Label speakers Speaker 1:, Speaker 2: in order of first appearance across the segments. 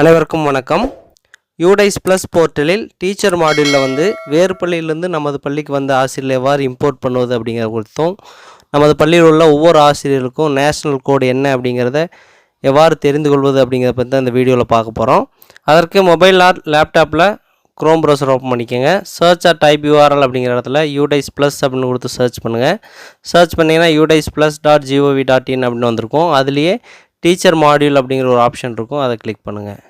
Speaker 1: அனைவருக்கும் வணக்கம். UDISE plus போர்ட்டலில் டீச்சர் மாடியூலில் வந்து வேறு பள்ளியிலேருந்து நமது பள்ளிக்கு வந்த ஆசிரியர் எவ்வாறு இம்போர்ட் பண்ணுவது அப்படிங்கிற குறித்தும் நமது பள்ளியில் உள்ள ஒவ்வொரு ஆசிரியருக்கும் நேஷ்னல் கோடு என்ன அப்படிங்கிறத எவ்வாறு தெரிந்து கொள்வது அப்படிங்கிறத பற்றி தான் இந்த வீடியோவில் பார்க்க போகிறோம் அதற்கு மொபைல் ஆர் லேப்டாப்பில் க்ரோம் ப்ரௌசர் ஓப்பன் பண்ணிக்கோங்க. சர்ச் ஆர் டைப் யூஆர்எல் அப்படிங்கிற இடத்துல யூடைஸ் ப்ளஸ் அப்படின்னு கொடுத்து சர்ச் பண்ணுங்கள் சர்ச் பண்ணிங்கன்னா UDISE plus dot GOV dot in அப்படின்னு வந்திருக்கும். அதுலேயே டீச்சர் மாடியூல் அப்படிங்கிற ஒரு ஆப்ஷன் இருக்கும். அதை கிளிக் பண்ணுங்கள்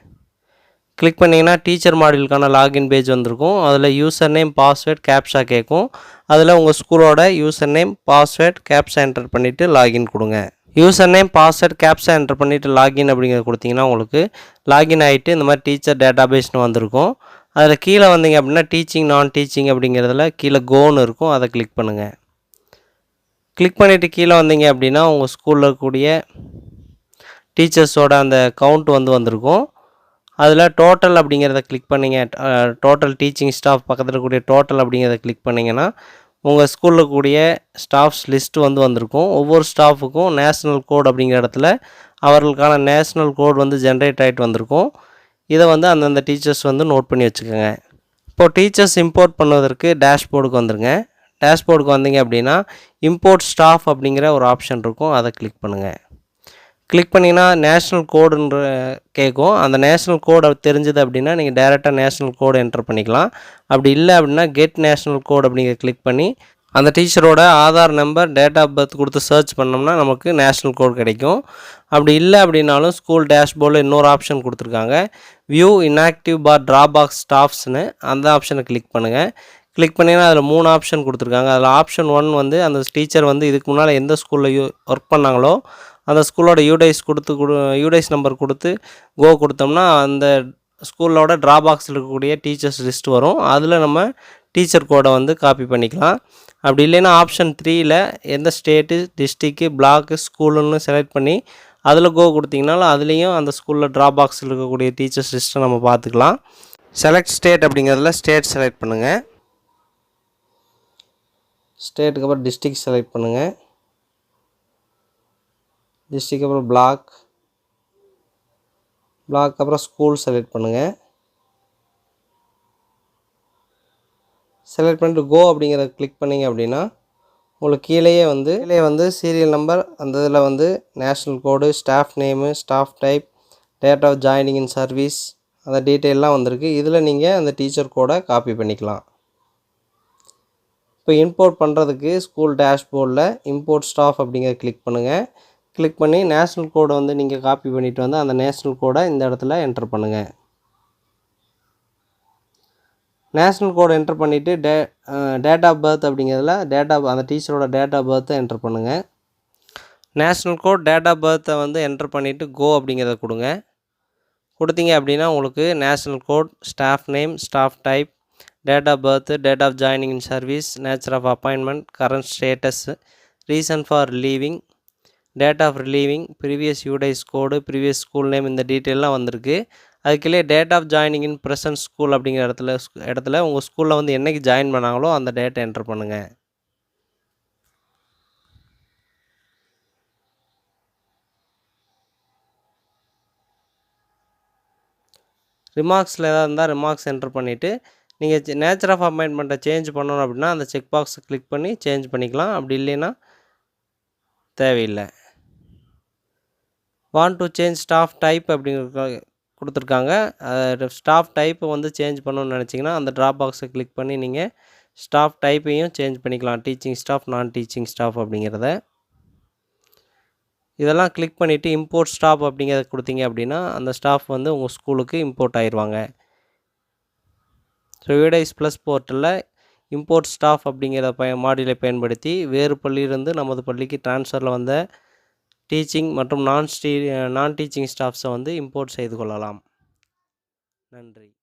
Speaker 1: கிளிக் பண்ணிங்கன்னா டீச்சர் மாடியூலுக்கான லாகின் பேஜ் வந்திருக்கும். அதில் யூசர் நேம் பாஸ்வேர்ட் கேப்ஷா கேட்கும் அதில் உங்கள் ஸ்கூலோட user name password captcha enter பண்ணிவிட்டு லாகின் கொடுங்க. User name password captcha enter பண்ணிவிட்டு லாகின் அப்படிங்கிறத கொடுத்தீங்கன்னா உங்களுக்கு லாகின் ஆகிட்டு இந்த மாதிரி டீச்சர் டேட்டா பேஸ்னு வந்திருக்கும். அதில் கீழே வந்தீங்க அப்படின்னா டீச்சிங் நான் டீச்சிங் அப்படிங்கிறதுல கீழே கோன்னு இருக்கும். அதை கிளிக் பண்ணுங்கள் கிளிக் பண்ணிவிட்டு கீழே வந்தீங்க அப்படின்னா உங்கள் ஸ்கூலில் இருக்கக்கூடிய டீச்சர்ஸோட அந்த கவுண்ட் வந்து வந்திருக்கும். அதில் டோட்டல் அப்படிங்கிறத கிளிக் பண்ணிங்க. டோட்டல் டீச்சிங் ஸ்டாஃப் பக்கத்தில் இருக்கக்கூடிய டோட்டல் அப்படிங்கிறத கிளிக் பண்ணிங்கன்னா உங்கள் ஸ்கூலில் கூடிய ஸ்டாஃப்ஸ் லிஸ்ட்டு வந்து வந்திருக்கும். ஒவ்வொரு ஸ்டாஃபுக்கும் நேஷ்னல் கோட் அப்படிங்கிற இடத்துல அவர்களுக்கான நேஷ்னல் கோட் வந்து ஜென்ரேட் ஆகிட்டு வந்திருக்கும். இதை வந்து அந்தந்த டீச்சர்ஸ் வந்து நோட் பண்ணி வச்சுக்கோங்க. இப்போது டீச்சர்ஸ் இம்போர்ட் பண்ணுவதற்கு டேஷ்போர்டுக்கு வந்துருங்க. டேஷ்போர்டுக்கு வந்தீங்க அப்படின்னா இம்போர்ட் ஸ்டாஃப் அப்படிங்கிற ஒரு ஆப்ஷன் இருக்கும். அதை கிளிக் பண்ணுங்கள் கிளிக் பண்ணிங்கன்னா நேஷ்னல் கோடுன்ற கேட்கும் அந்த நேஷ்னல் கோடு தெரிஞ்சது அப்படின்னா நீங்கள் டேரெக்டாக நேஷ்னல் கோடு என்டர் பண்ணிக்கலாம். அப்படி இல்லை அப்படின்னா கெட் நேஷ்னல் கோடு அப்படிங்கிற கிளிக் பண்ணி அந்த டீச்சரோட Aadhaar number date of birth கொடுத்து சர்ச் பண்ணோம்னா நமக்கு நேஷ்னல் கோட் கிடைக்கும். அப்படி இல்லை அப்படின்னாலும் ஸ்கூல் டேஷ்போர்டில் இன்னொரு ஆப்ஷன் கொடுத்துருக்காங்க. வியூ இன்ஆக்டிவ் பார் ட்ராபாக்ஸ் ஸ்டாஃப்ஸ்னு அந்த ஆப்ஷனை கிளிக் பண்ணுங்கள் கிளிக் பண்ணிங்கன்னா அதில் மூணு ஆப்ஷன் கொடுத்துருக்காங்க. அதில் ஆப்ஷன் ஒன் வந்து அந்த டீச்சர் வந்து இதுக்கு முன்னால் எந்த ஸ்கூலில் ஒர்க் பண்ணாங்களோ அந்த ஸ்கூலோட யூடைஸ் கொடுத்து கொடு யூடைஸ் நம்பர் கொடுத்து கோ கொடுத்தோம்னா அந்த ஸ்கூலோட ட்ராபாக்ஸில் இருக்கக்கூடிய டீச்சர்ஸ் லிஸ்ட் வரும். அதில் நம்ம டீச்சர் கோடை வந்து காப்பி பண்ணிக்கலாம். அப்படி இல்லைன்னா ஆப்ஷன் த்ரீயில் எந்த ஸ்டேட்டு டிஸ்ட்ரிக்கு பிளாக்கு ஸ்கூலுன்னு செலக்ட் பண்ணி அதில் கோ கொடுத்தீங்கனாலும் அதுலேயும் அந்த ஸ்கூலில் ட்ராபாக்ஸில் இருக்கக்கூடிய டீச்சர்ஸ் லிஸ்ட்டை நம்ம பார்த்துக்கலாம். செலக்ட் ஸ்டேட் அப்படிங்கிறதுல ஸ்டேட் செலக்ட் பண்ணுங்கள் ஸ்டேட்டுக்கு அப்புறம் டிஸ்ட்ரிக் செலக்ட் பண்ணுங்கள் டிஸ்ட்ரிக் அப்புறம் பிளாக் பிளாக் அப்புறம் ஸ்கூல் செலக்ட் பண்ணுங்கள் செலக்ட் பண்ணிட்டு கோ அப்படிங்கிறத கிளிக் பண்ணிங்க அப்படின்னா உங்களுக்கு கீழேயே வந்து கீழே வந்து சீரியல் நம்பர் அந்த இதில் வந்து national code staff name staff type date of joining in service அந்த டீட்டெயிலெலாம் வந்திருக்கு. இதில் நீங்கள் அந்த டீச்சர் கோடை காப்பி பண்ணிக்கலாம். இப்போ இம்போர்ட் பண்ணுறதுக்கு ஸ்கூல் டேஷ்போர்டில் இம்போர்ட் ஸ்டாஃப் அப்படிங்கிறத கிளிக் பண்ணுங்கள் கிளிக் பண்ணி நேஷ்னல் கோடை வந்து நீங்கள் காப்பி பண்ணிவிட்டு வந்து அந்த நேஷ்னல் கோடை இந்த இடத்துல என்டர் பண்ணுங்கள் நேஷ்னல் கோடை என்டர் பண்ணிவிட்டு டே டேட் ஆஃப் பர்த் அப்படிங்கிறதுல டேட் ஆஃப் அந்த டீச்சரோட டேட் ஆஃப் பர்த்தை என்டர் பண்ணுங்கள் நேஷ்னல் கோட் டேட் ஆஃப் பர்த்தை வந்து என்டர் பண்ணிவிட்டு கோ அப்படிங்கிறத கொடுங்க. கொடுத்தீங்க அப்படின்னா உங்களுக்கு national code staff name staff type date of birth date of joining in service nature of appointment current status reason for leaving date of relieving previous UDISE code previous school name இந்த டீட்டெயிலாம் வந்திருக்கு. அதுக்குள்ளே date of joining in present school அப்படிங்கிற இடத்துல இடத்துல உங்கள் ஸ்கூலில் வந்து என்றைக்கு ஜாயின் பண்ணாங்களோ அந்த டேட்டை என்டர் பண்ணுங்கள் ரிமார்க்ஸில் எதாவது இருந்தால் ரிமார்க்ஸ் என்டர் பண்ணிவிட்டு நீங்கள் நேச்சர் ஆஃப் அப்பாயின்மெண்ட்டை சேஞ்ச் பண்ணணும் அப்படின்னா அந்த செக் பாக்ஸை கிளிக் பண்ணி சேஞ்ச் பண்ணிக்கலாம். அப்படி இல்லைன்னா தேவையில்லை. Want to change staff type அப்படிங்கிறது கொடுத்துருக்காங்க. ஸ்டாஃப் டைப்பை வந்து சேஞ்ச் பண்ணணும்னு நினச்சிங்கன்னா அந்த ட்ராப் பாக்ஸை கிளிக் பண்ணி நீங்கள் ஸ்டாஃப் டைப்பையும் சேஞ்ச் பண்ணிக்கலாம். Teaching staff non teaching staff அப்படிங்கிறத. இதெல்லாம் கிளிக் பண்ணிவிட்டு இம்போர்ட் ஸ்டாஃப் அப்படிங்கிறத கொடுத்தீங்க அப்படின்னா அந்த ஸ்டாஃப் வந்து உங்கள் ஸ்கூலுக்கு இம்போர்ட் ஆயிடுவாங்க ஸோ யூடைஸ் ப்ளஸ் போர்ட்டலில் இம்போர்ட் ஸ்டாஃப் அப்படிங்கிற பய மாடியில் பயன்படுத்தி வேறு பள்ளியிலிருந்து நமது பள்ளிக்கு ட்ரான்ஸ்ஃபரில் வந்த டீச்சிங் மற்றும் நான் ஸ்டீ நான் டீச்சிங் ஸ்டாஃப்ஸை வந்து இம்போர்ட் செய்து கொள்ளலாம். நன்றி.